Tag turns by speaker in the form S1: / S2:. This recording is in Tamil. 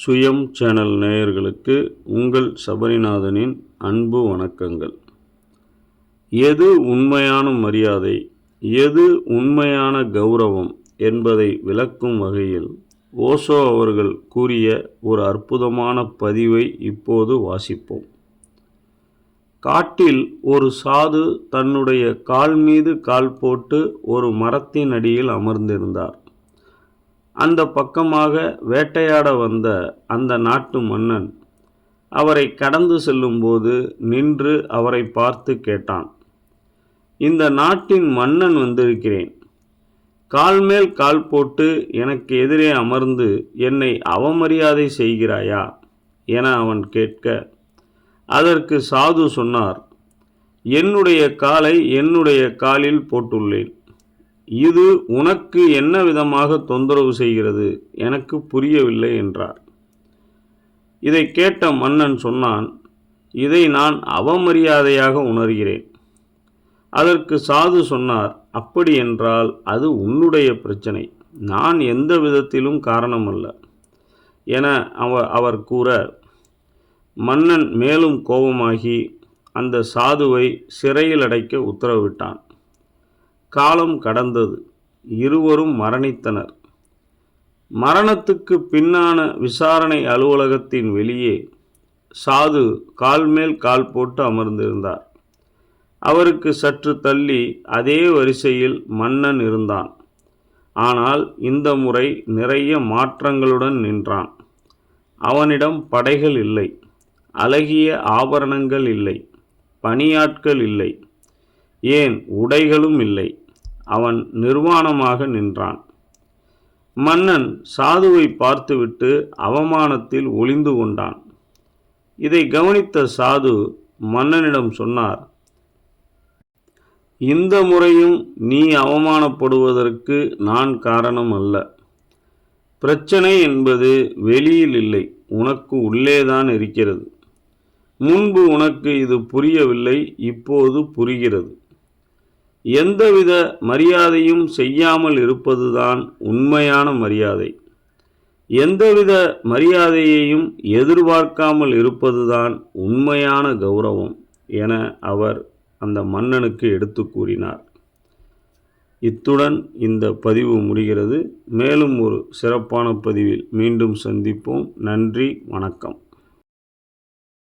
S1: சுயம் சேனல் நேயர்களுக்கு உங்கள் சபரிநாதனின் அன்பு வணக்கங்கள். எது உண்மையான மரியாதை எது உண்மையான கௌரவம் என்பதை விளக்கும் வகையில் ஓசோ அவர்கள் கூறிய ஒரு அற்புதமான பதிவை இப்போது வாசிப்போம். காட்டில் ஒரு சாது தன்னுடைய கால் மீது கால் போட்டு ஒரு மரத்தின் அடியில் அமர்ந்திருந்தார். அந்த பக்கமாக வேட்டையாட வந்த அந்த நாட்டு மன்னன் அவரை கடந்து செல்லும்போது நின்று அவரை பார்த்து கேட்டான். இந்த நாட்டின் மன்னன் வந்திருக்கிறேன். கால் மேல் கால் போட்டு எனக்கு எதிரே அமர்ந்து என்னை அவமரியாதை செய்கிறாயா? என அவன் கேட்க அதற்கு சாது சொன்னார் என்னுடைய காலை என்னுடைய காலில் போட்டுள்ளேன். இது உனக்கு என்ன விதமாக தொந்தரவு செய்கிறது? எனக்கு புரியவில்லை என்றார். இதை கேட்ட மன்னன் சொன்னான் இதை நான் அவமரியாதையாக உணர்கிறேன். அதற்கு சாது சொன்னார் அப்படி என்றால் அது உன்னுடைய பிரச்சனை. நான் எந்த விதத்திலும் காரணமல்ல. என அவ அவர் கூற மன்னன் மேலும் கோபமாகி அந்த சாதுவை சிறையில் அடைக்க உத்தரவிட்டான். காலம் கடந்தது. இருவரும் மரணித்தனர். மரணத்துக்கு பின்னான விசாரணை அலுவலகத்தின் வெளியே சாது கால் மேல் கால் போட்டு அமர்ந்திருந்தார். அவருக்கு சற்று தள்ளி அதே வரிசையில் மன்னன் இருந்தான். ஆனால் இந்த முறை நிறைய மாற்றங்களுடன் நின்றான். அவனிடம் படைகள் இல்லை. அழகிய ஆபரணங்கள் இல்லை. பணியாட்கள் இல்லை. ஏன் உடைகளும் இல்லை? அவன் நிர்வாணமாக நின்றான். மன்னன் சாதுவை பார்த்துவிட்டு அவமானத்தில் ஒளிந்து கொண்டான். இதை கவனித்த சாது மன்னனிடம் சொன்னார் இந்த முறையும் நீ அவமானப்படுவதற்கு நான் காரணம் அல்ல. பிரச்சனை என்பது வெளியில் இல்லை உனக்கு உள்ளேதான் இருக்கிறது. முன்பு உனக்கு இது புரியவில்லை இப்போது புரிகிறது. எந்தவித மரியாதையும் செய்யாமல் இருப்பதுதான் உண்மையான மரியாதை. எந்தவித மரியாதையையும் எதிர்பார்க்காமல் இருப்பதுதான் உண்மையான கௌரவம் என அவர் அந்த மன்னனுக்கு எடுத்து கூறினார். இத்துடன் இந்த பதிவு முடிகிறது. மேலும் ஒரு சிறப்பான பதிவில் மீண்டும் சந்திப்போம். நன்றி வணக்கம்.